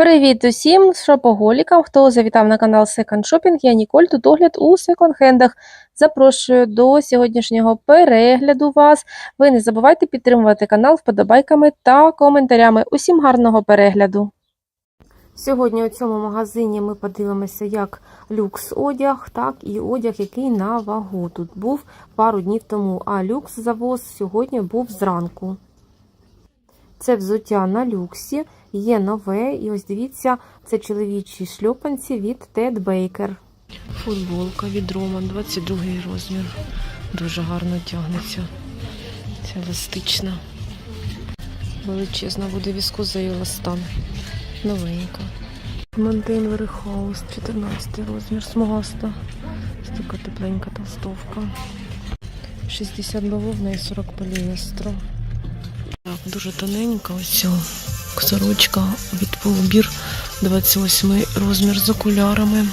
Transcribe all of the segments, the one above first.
Привіт усім шопоголікам, хто завітав на канал Second Shopping. Я Ніколь, тут огляд у секонд-хендах. Запрошую до сьогоднішнього перегляду вас. Ви не забувайте підтримувати канал вподобайками та коментарями. Усім гарного перегляду! Сьогодні у цьому магазині ми подивимося як люкс одяг, так і одяг, який на вагу. Тут був пару днів тому, а люкс завоз сьогодні був зранку. Це взуття на люксі, є нове, і ось дивіться, це чоловічі шльопанці від Тед Бейкер. Футболка від Роман, 22 розмір. Дуже гарно тягнеться. Ця еластична. Величезна буде віскоза і еластан. Новенька. Монтейн Верхаус, 14 розмір, смугаста. Ось така тепленька толстовка. 60 бавовна і 40 поліестру. Так, дуже тоненька ось сорочка від полубір 28 розмір з окулярами.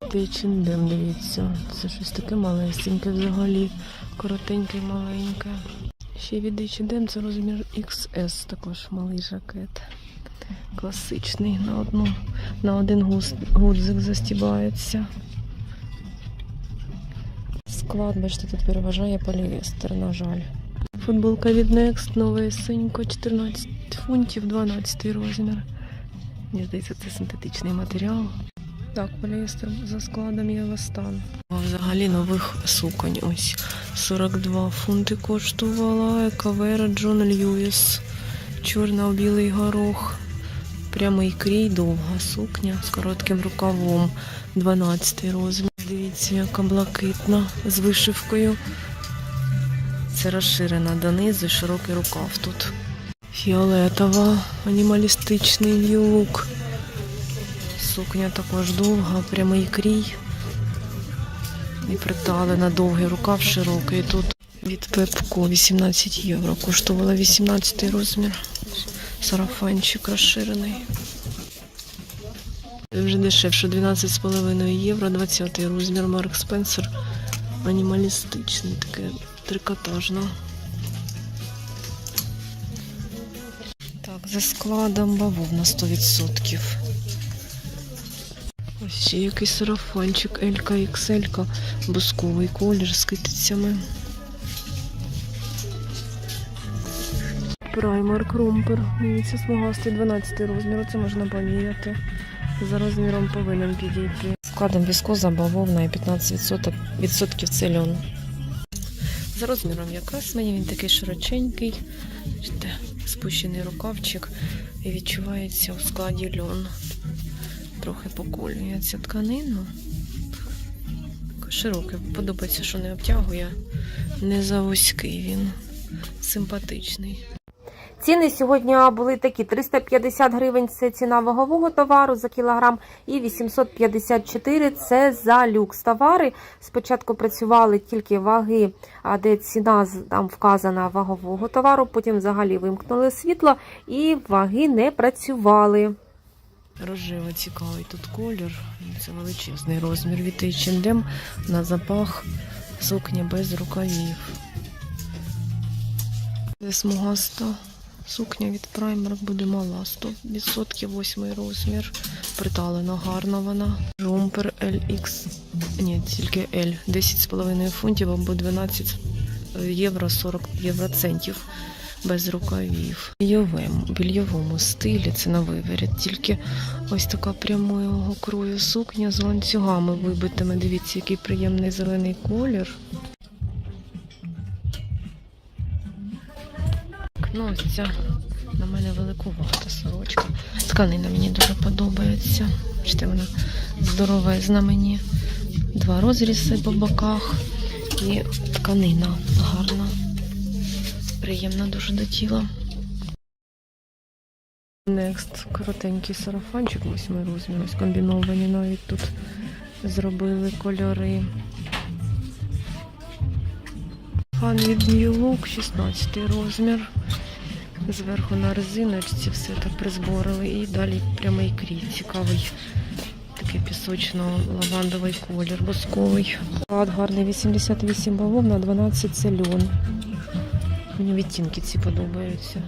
H&M, дивіться, це щось таке малесеньке взагалі, коротеньке, маленьке. Ще від H&M це розмір XS, також малий жакет. Класичний, на одну, на один гудзик застібається. Склад, бачите, тут переважає поліестер, на жаль. Футболка від Next, новесенько, 14 фунтів, 12 розмір. Мені здається, це синтетичний матеріал. Так, поліестер за складом є еластан. А взагалі нових суконь ось 42 фунти коштувала. Екавера Джон Льюіс. Чорно-білий горох. Прямий крій, довга сукня з коротким рукавом. 12 розмір. Дивіться, яка блакитна з вишивкою. Це розширена донизу, і широкий рукав тут. Фіолетова, анімалістичний в'юлук. Сукня також довга, прямий крій. І приталена, довгий рукав широкий. Тут від Пепко 18 євро. Коштувала 18 розмір. Сарафанчик розширений. Вже дешевше 12,5 євро, 20 розмір Марк Спенсер. Анімалістичний, таке трикотажно. Так, за складом бавовна 100%. Ось ще якийсь сарафанчик Елька XL, бусковий колір з китицями. Праймер Крумпер. Дивіться, смугастий 12 розмір. Це можна поміряти. За розміром повинен підійти. Складом віскоза, бавовна і 15% це льон. За розміром якраз мені він такий широченький. Спущений рукавчик і відчувається у складі льон. Трохи поколюється тканину. Широкий. Подобається, що не обтягує. Не завузький він. Симпатичний. Ціни сьогодні були такі: 350 гривень це ціна вагового товару за кілограм, і 854 це за люкс товари. Спочатку працювали тільки ваги, де ціна там вказана вагового товару, потім взагалі вимкнули світло і ваги не працювали. Рожево цікавий тут колір. Це величезний розмір від H&M на запах сукня без рукавів. Смугаста сукня від Primark буде мала. 100% 8 розмір. Приталена гарна вона. Жумпер LX. Ні, тільки L. 10,5 фунтів або 12 євро 40 євроцентів. Без рукавів. В більйовому, стилі це на виворіт. Тільки ось така прямого крою сукня з ланцюгами вибитими. Дивіться, який приємний зелений колір. Ну ось ця на мене великувата сорочка. Тканина мені дуже подобається. Бачите, вона здоровезна мені. Два розрізи по боках і тканина гарна. Приємна дуже до тіла. Next коротенький сарафанчик, восьмий розмір. Ось комбіновані навіть тут зробили кольори. Фан від Look, 16 розмір. Зверху на резиночці все так призборили. І далі прямий крій. Цікавий. Такий пісочно-лавандовий колір, босковий. Склад гарний 88 бавовна, 12 це льон. Мені відтінки ці подобаються.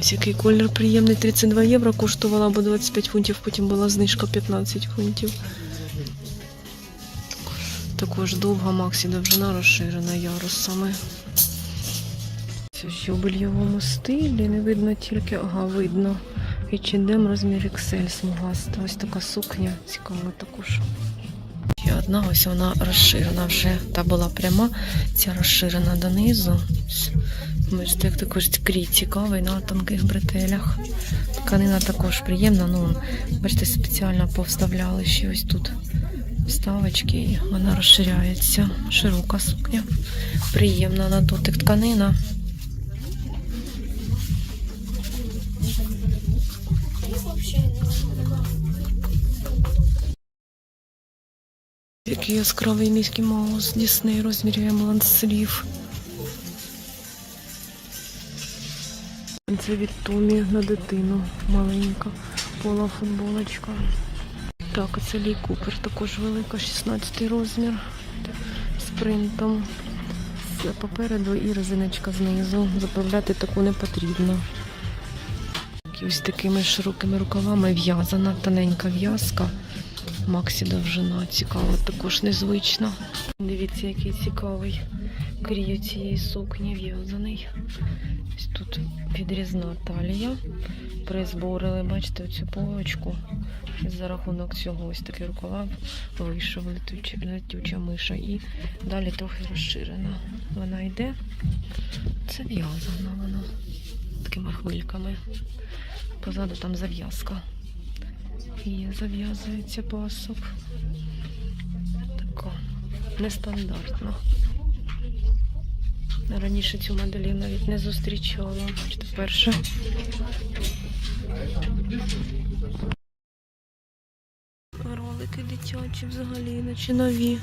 Ось який колір приємний. 32 євро коштувала або 25 фунтів, потім була знижка 15 фунтів. Також довга Максі довжина розширена ярусами. Це ще у стилі, не видно тільки, ага, видно. H&M розмір XL смугаста. Ось така сукня, цікава також. Ще одна, ось вона розширена вже. Та була пряма, ця розширена донизу. Бачите, як також крій цікавий на тонких бретелях. Тканина також приємна, ну, бачите, спеціально повставляли ще ось тут вставочки, і вона розширяється. Широка сукня. Приємна на дотик тканина. Який яскравий міський маус Дісней розмірює ланслів. Це від Томі на дитину. Маленька пола футболочка. Так, а це Лі Купер, також велика, 16 розмір. З принтом. Попереду і резиночка знизу. Заправляти таку не потрібно. Ось такими широкими рукавами в'язана, тоненька в'язка. Максі довжина цікава, також незвична. Дивіться, який цікавий крій цієї сукні в'язаний. Ось тут підрізна талія. Призборили, бачите, оцю полочку. За рахунок цього ось такий рукава вийшов летюча, летюча миша. І далі трохи розширена. Вона йде. Це в'язана вона такими хвильками. Позаду там зав'язка. І зав'язується пасок. Така нестандартна. Раніше цю модель я навіть не зустрічала. Бачите, перше. Ролики дитячі взагалі, наче нові.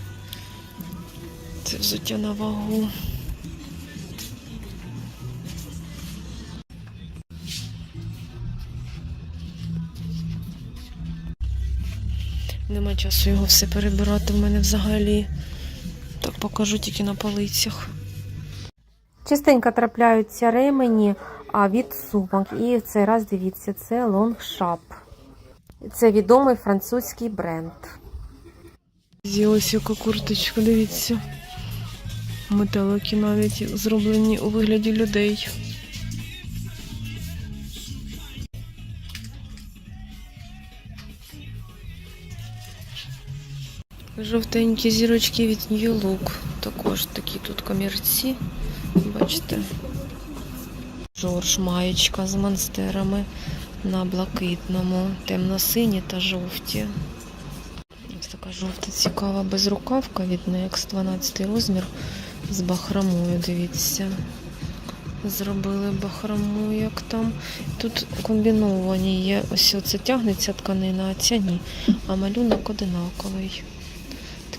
Це взуття на вагу. Нема часу його все перебирати в мене взагалі. Так покажу тільки на полицях. Частенько трапляються ремені від сумок. І в цей раз дивіться, це Longshop. Це відомий французький бренд. Ось яка курточка, дивіться. Метелики навіть зроблені у вигляді людей. Жовтенькі зірочки від New Look. Також такі тут комірці. Бачите. Жорж маєчка з монстерами на блакитному, темно-сині та жовті. Ось така жовта цікава безрукавка від Next 12 розмір з бахромою, дивіться. Зробили бахрому, як там. Тут комбіновані є. Ось оце тягнеться тканина, а ця ні. А малюнок одинаковий.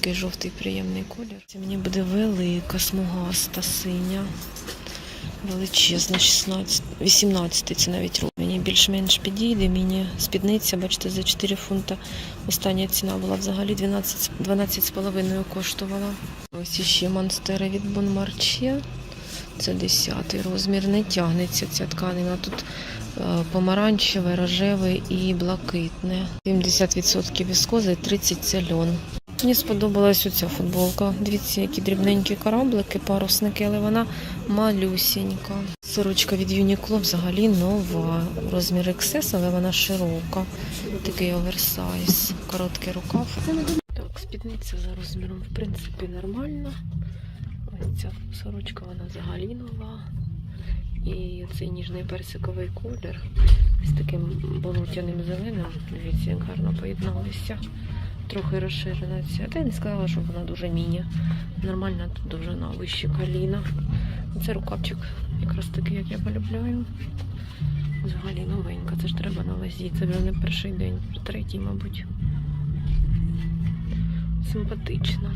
Такий жовтий приємний колір. Це мені буде велика, смугаста, синя. Величезна, 16, 18 це навіть розмір. Мені більш-менш підійде. Мені спідниця, бачите, за 4 фунта. Остання ціна була взагалі 12, 12,5 коштувала. Ось іще монстери від Marché. Це 10 розмір. Не тягнеться ця тканина. Тут е, помаранчеве, рожеве і блакитне. 70% віскози, 30 це льон. Мені сподобалась оця футболка. Дивіться, які дрібненькі кораблики, парусники, але вона малюсінька. Сорочка від Uniqlo взагалі нова. Розмір XS, але вона широка. Такий оверсайз, короткий рукав. Так, спідниця за розміром, в принципі, нормальна. Ось ця сорочка, вона взагалі нова. І цей ніжний персиковий колір з таким болотяним зеленим. Дивіться, як гарно поєдналися. Трохи розширена ця. Та я не сказала, що вона дуже міні. Нормальна тут довжина вище коліна. Це рукавчик, якраз такий, як я полюбляю. Взагалі новенька. Це ж треба на вазі. Це вже не перший день, третій, мабуть. Симпатична.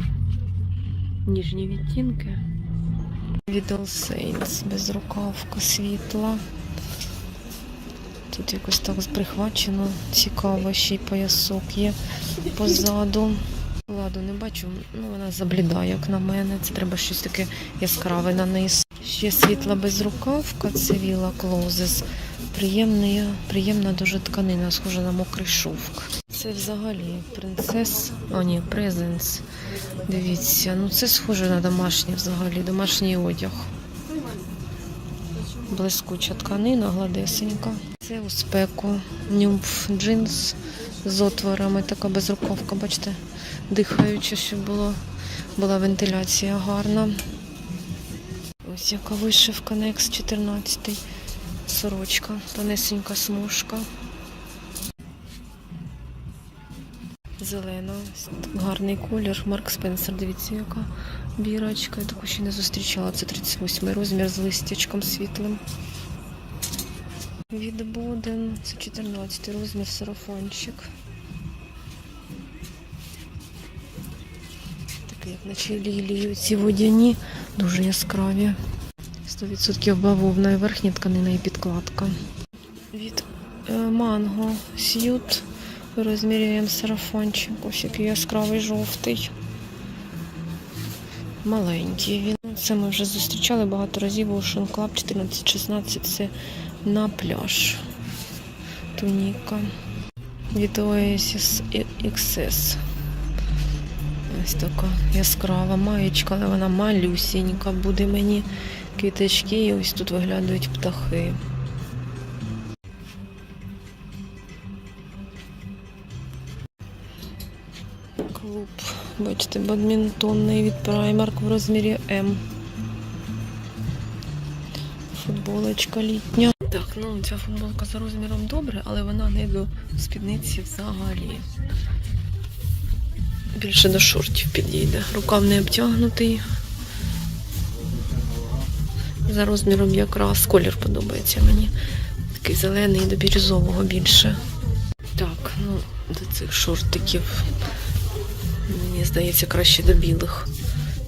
Ніжні відтінки. Віддал Saints, безрукавка світла. Тут якось так прихвачено, цікаво, ще й поясок є позаду. Ладу не бачу, ну вона заблідає, як на мене. Це треба щось таке яскраве на низ. Ще світла безрукавка, це віла Клозес. Приємна, приємна дуже тканина, схожа на мокрий шовк. Це взагалі принцес. О, ні, презенс. Дивіться, ну це схоже на домашнє взагалі, домашній одяг. Блискуча тканина, гладесенька. Це у спеку. Нюмф джинс з отворами, така безрукавка, бачите, дихаюча, щоб було, була вентиляція гарна. Ось яка вишивка Next 14 сорочка, тонесенька смужка. Зелена, гарний колір. Марк Спенсер, дивіться, яка бірочка. Я таку ще не зустрічала. Це 38 розмір з листячком світлим. Від це 14 розмір сарафанчик. Такий, як наче лілії, ці водяні, дуже яскраві. 100% бавовна і верхня тканина і підкладка. Від е, манго сьют розміряємо сарафанчик. Ось який яскравий жовтий. Маленький він. Це ми вже зустрічали багато разів. Ocean Club 14-16 це на пляж. Туніка. Від Oasis XS. Ось така яскрава маєчка, але вона малюсінька буде мені. Квіточки, і ось тут виглядають птахи. Клуб, бачите, бадмінтонний від Primark в розмірі М. Футболочка літня. Так, ну ця футболка за розміром добре, але вона не до спідниці взагалі. Більше до шортів підійде. Рукав не обтягнутий. За розміром якраз колір подобається мені. Такий зелений до бірюзового більше. Так, ну, до цих шортиків. Мені здається, краще до білих,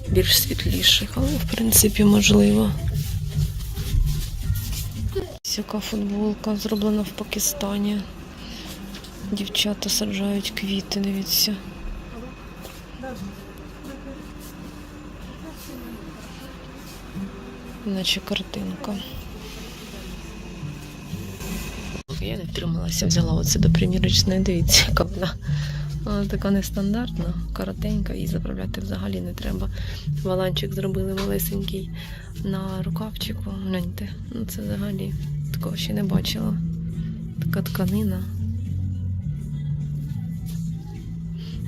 більш світліших, але в принципі можливо. Ось яка футболка зроблена в Пакистані. Дівчата саджають квіти, дивіться. Наче картинка. Я не втрималася, взяла оце до примірочної, дивіться, яка вона. Вона така нестандартна, коротенька, її заправляти взагалі не треба. Валанчик зробили малесенький на рукавчику. Гляньте, ну це взагалі такого ще не бачила. Така тканина.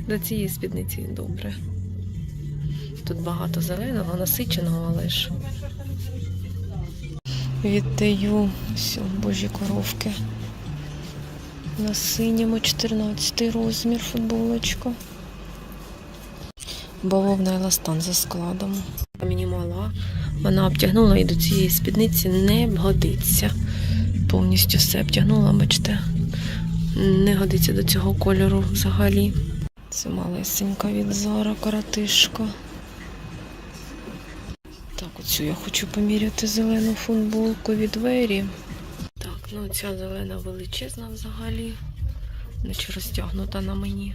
До цієї спідниці добре. Тут багато зеленого, насиченого, але ж. Віддаю все, божі коровки. На синьому 14 розмір футболочка. Бавовна еластан за складом. Мені мала. Вона обтягнула і до цієї спідниці не годиться. Повністю все обтягнула, бачите. Не годиться до цього кольору взагалі. Це малесенька від Зара коротишка. Так, оцю я хочу поміряти зелену футболку від Вері. Так, ну ця зелена величезна взагалі. Наче розтягнута на мені.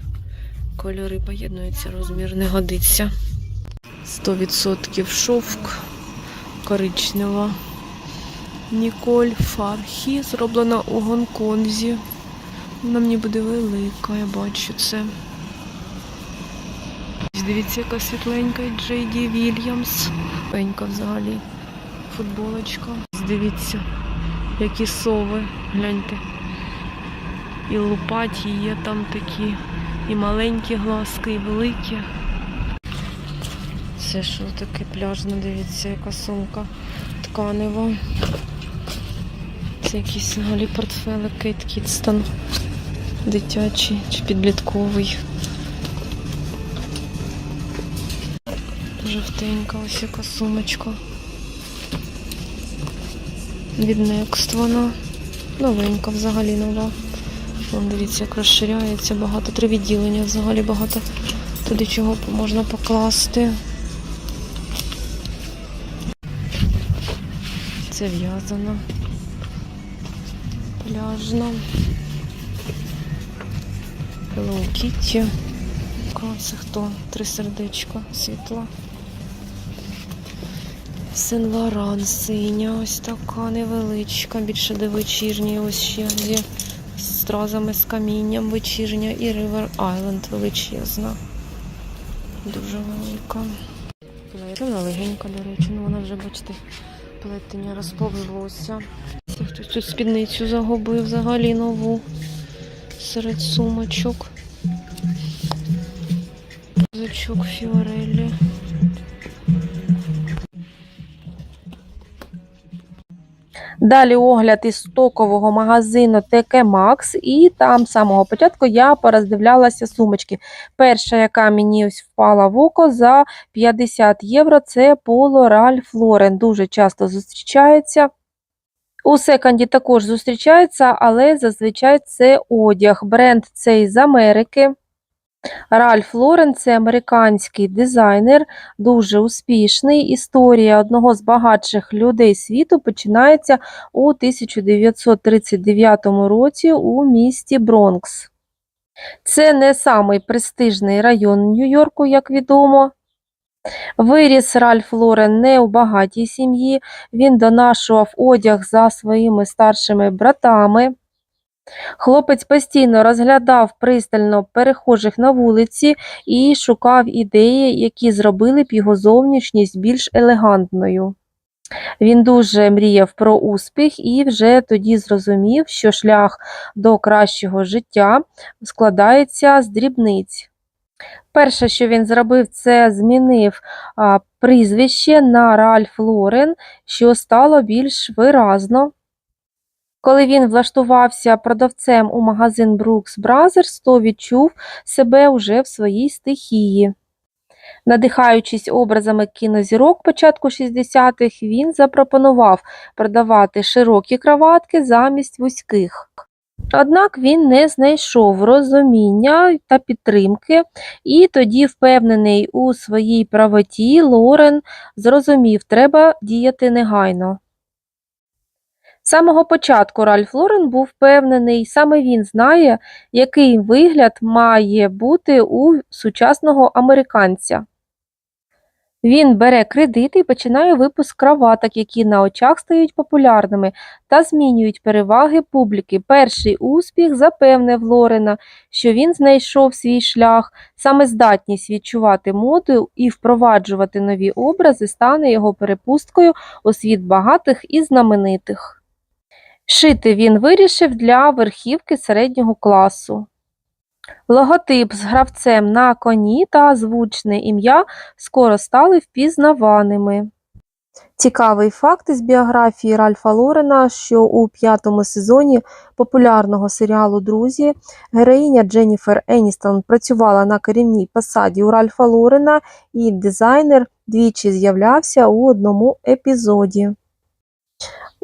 Кольори поєднуються, розмір не годиться. 100% шовк коричнева. Ніколь Фархі зроблена у Гонконзі. Вона мені буде велика, я бачу це. Дивіться, яка світленька Джейді Вільямс. Пенька взагалі. Футболочка. Дивіться, які сови. Гляньте. І лупаті є там такі. І маленькі глазки, і великі. Це що таке пляжне, дивіться, яка сумка тканева. Це якийсь взагалі портфелик Кейт Кідстон. Дитячий чи підлітковий. Жовтенька, ось яка сумочка. Від Next вона. Новенька взагалі нова. Вон, дивіться, як розширяється, багато три відділення, взагалі багато туди чого можна покласти. Це в'язана. Пляжна. Hello Kitty. Це хто? Три сердечка світла. Сен-Лоран синя, ось така невеличка, більше де вечірня, ось ще є з стразами, з камінням вечірня і River Island величезна. Дуже велика. Легенька, до речі, ну вона вже, бачите, плетення розповзлося. Хтось тут спідницю загубив взагалі нову серед сумочок. Зачок Фіореллі. Далі огляд із стокового магазину ТК Макс, і там з самого початку я пороздивлялася сумочки. Перша, яка мені ось впала в око за 50 євро, це Polo Ralph Lauren. Дуже часто зустрічається. У секонді також зустрічається, але зазвичай це одяг. Бренд цей з Америки. Ральф Лорен це американський дизайнер, дуже успішний. Історія одного з багатших людей світу починається у 1939 році у місті Бронкс. Це не самий престижний район Нью-Йорку, як відомо. Виріс Ральф Лорен не у багатій сім'ї, він донашував одяг за своїми старшими братами. Хлопець постійно розглядав пристально перехожих на вулиці і шукав ідеї, які зробили б його зовнішність більш елегантною. Він дуже мріяв про успіх і вже тоді зрозумів, що шлях до кращого життя складається з дрібниць. Перше, що він зробив, це змінив прізвище на Ральф Лорен, що стало більш виразно. Коли він влаштувався продавцем у магазин Brooks Brothers, то відчув себе уже в своїй стихії. Надихаючись образами кінозірок початку 60-х, він запропонував продавати широкі краватки замість вузьких. Однак він не знайшов розуміння та підтримки, і тоді, впевнений у своїй правоті, Лорен зрозумів, треба діяти негайно. З самого початку Ральф Лорен був впевнений, саме він знає, який вигляд має бути у сучасного американця. Він бере кредит і починає випуск краваток, які на очах стають популярними та змінюють переваги публіки. Перший успіх запевнив Лорена, що він знайшов свій шлях, саме здатність відчувати моду і впроваджувати нові образи стане його перепусткою у світ багатих і знаменитих. Шити він вирішив для верхівки середнього класу. Логотип з гравцем на коні та звучне ім'я скоро стали впізнаваними. Цікавий факт із біографії Ральфа Лорена, що у п'ятому сезоні популярного серіалу Друзі героїня Дженніфер Еністон працювала на керівній посаді у Ральфа Лорена, і дизайнер двічі з'являвся у одному епізоді.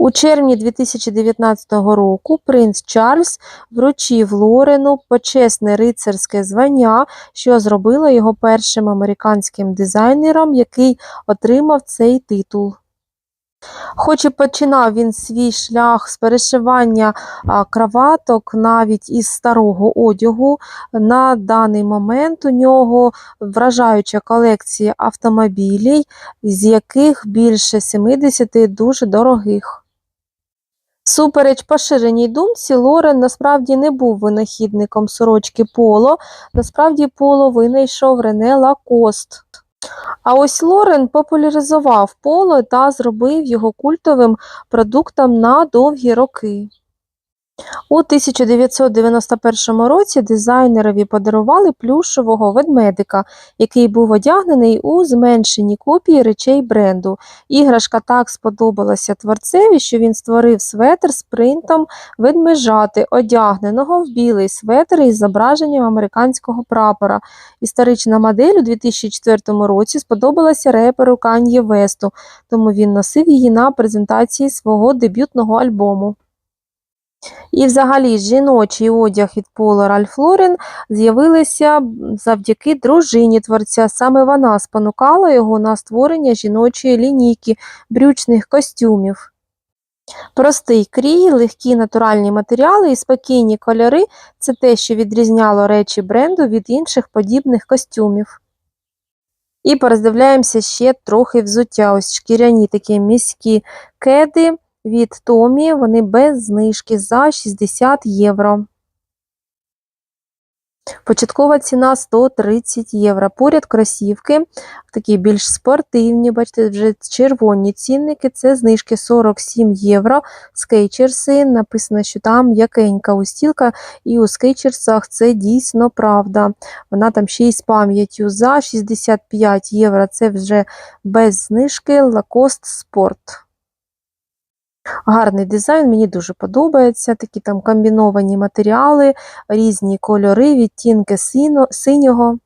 У червні 2019 року принц Чарльз вручив Лорену почесне рицарське звання, що зробило його першим американським дизайнером, який отримав цей титул. Хоч і починав він свій шлях з перешивання краваток навіть із старого одягу, на даний момент у нього вражаюча колекція автомобілів, з яких більше 70 дуже дорогих. Супереч поширеній думці, Лорен насправді не був винахідником сорочки Поло, насправді Поло винайшов Рене Лакост. А ось Лорен популяризував поло та зробив його культовим продуктом на довгі роки. У 1991 році дизайнерові подарували плюшевого ведмедика, який був одягнений у зменшені копії речей бренду. Іграшка так сподобалася творцеві, що він створив светр з принтом ведмежати, одягненого в білий светр із зображенням американського прапора. Історична модель у 2004 році сподобалася реперу Кан'є Весту, тому він носив її на презентації свого дебютного альбому. І взагалі жіночий одяг від Пола Ральф Лорен з'явилися завдяки дружині творця. Саме вона спонукала його на створення жіночої лінійки брючних костюмів. Простий крій, легкі натуральні матеріали і спокійні кольори це те, що відрізняло речі бренду від інших подібних костюмів. І пороздивляємося ще трохи взуття. Ось шкіряні такі міські кеди від Томі. Вони без знижки за 60 євро. Початкова ціна 130 євро. Поряд кросівки, такі більш спортивні, бачите, вже червоні цінники, це знижки 47 євро. Скейчерси, написано, що там м'якенька устілка, і у скейчерсах це дійсно правда. Вона там ще й з пам'яттю за 65 євро, це вже без знижки Lacoste Sport. Гарний дизайн, мені дуже подобається. Такі там комбіновані матеріали, різні кольори, відтінки синього.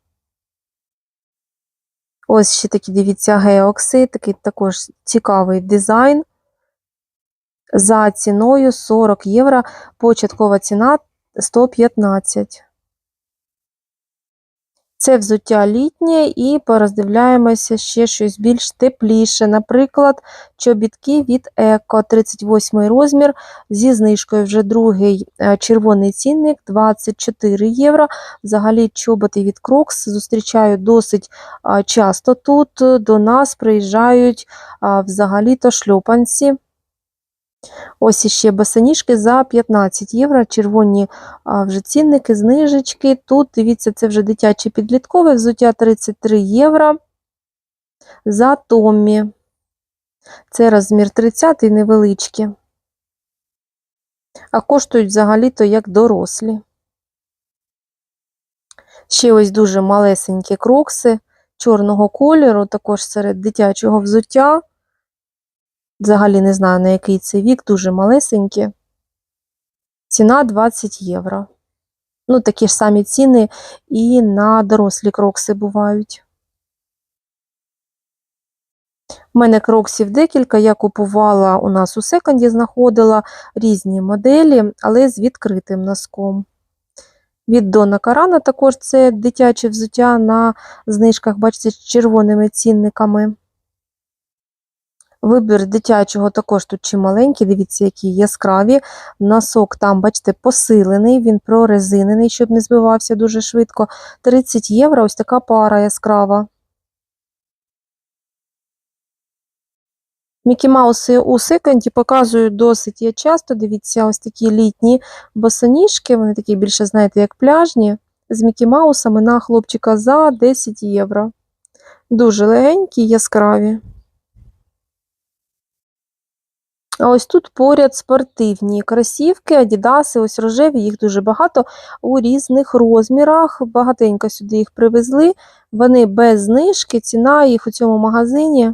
Ось ще такі, дивіться, геокси, такий також цікавий дизайн. За ціною 40 євро, початкова ціна 115. Це взуття літнє і пороздивляємося ще щось більш тепліше. Наприклад, чобітки від Еко, 38 розмір, зі знижкою вже другий е, червоний цінник 24 євро. Взагалі чоботи від Crocs зустрічаю досить часто тут. До нас приїжджають взагалі-то шльопанці. Ось іще босоніжки за 15 євро, червоні вже цінники, знижечки. Тут, дивіться, це вже дитяче підліткове взуття 33 євро за Томмі. Це розмір 30 невеличкі. А коштують взагалі-то як дорослі. Ще ось дуже малесенькі крокси чорного кольору, також серед дитячого взуття. Взагалі не знаю, на який це вік, дуже малесенькі. Ціна 20 євро. Ну, такі ж самі ціни і на дорослі крокси бувають. У мене кроксів декілька, я купувала у нас у секонді, знаходила різні моделі, але з відкритим носком. Від Дона Карана також це дитяче взуття на знижках, бачите, з червоними цінниками. Вибір дитячого також тут чималенький, дивіться, які яскраві. Носок там, бачите, посилений, він прорезинений, щоб не збивався дуже швидко. 30 євро, ось така пара яскрава. Мікі Мауси у секонді показують досить я часто. Дивіться, ось такі літні босоніжки, вони такі більше, знаєте, як пляжні, з Мікі Маусами на хлопчика за 10 євро. Дуже легенькі, яскраві. А ось тут поряд спортивні кросівки, адідаси, ось рожеві, їх дуже багато у різних розмірах. Багатенько сюди їх привезли. Вони без знижки, ціна їх у цьому магазині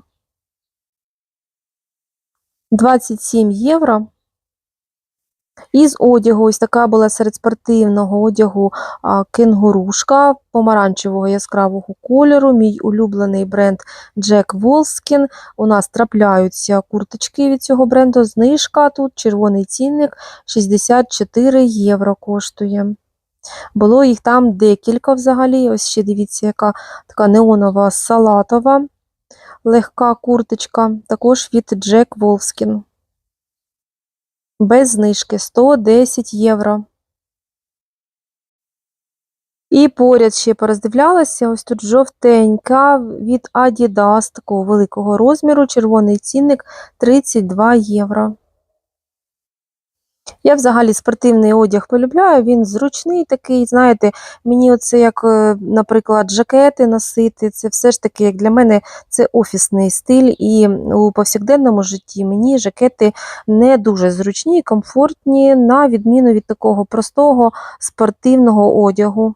27 євро. Із одягу, ось така була серед спортивного одягу кенгурушка помаранчевого яскравого кольору. Мій улюблений бренд Jack Wolfskin. У нас трапляються курточки від цього бренду. Знижка тут, червоний цінник 64 євро коштує. Було їх там декілька взагалі. Ось ще дивіться, яка така неонова салатова легка курточка, також від Jack Wolfskin. Без знижки 110 євро. І поряд ще пороздивлялася, ось тут жовтенька від Adidas такого великого розміру, червоний цінник 32 євро. Я взагалі спортивний одяг полюбляю, він зручний такий, знаєте, мені оце як, е, наприклад, жакети носити, це все ж таки, як для мене, це офісний стиль, і у повсякденному житті мені жакети не дуже зручні комфортні, на відміну від такого простого спортивного одягу.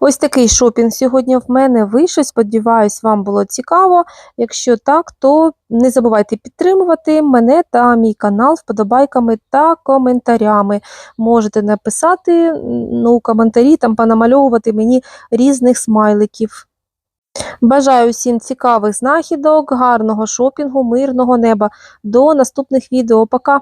Ось такий шопінг сьогодні в мене вийшов. Сподіваюсь, вам було цікаво. Якщо так, то не забувайте підтримувати мене та мій канал вподобайками та коментарями. Можете написати ну, коментарі, там понамальовувати мені різних смайликів. Бажаю всім цікавих знахідок, гарного шопінгу, мирного неба. До наступних відео. Пока!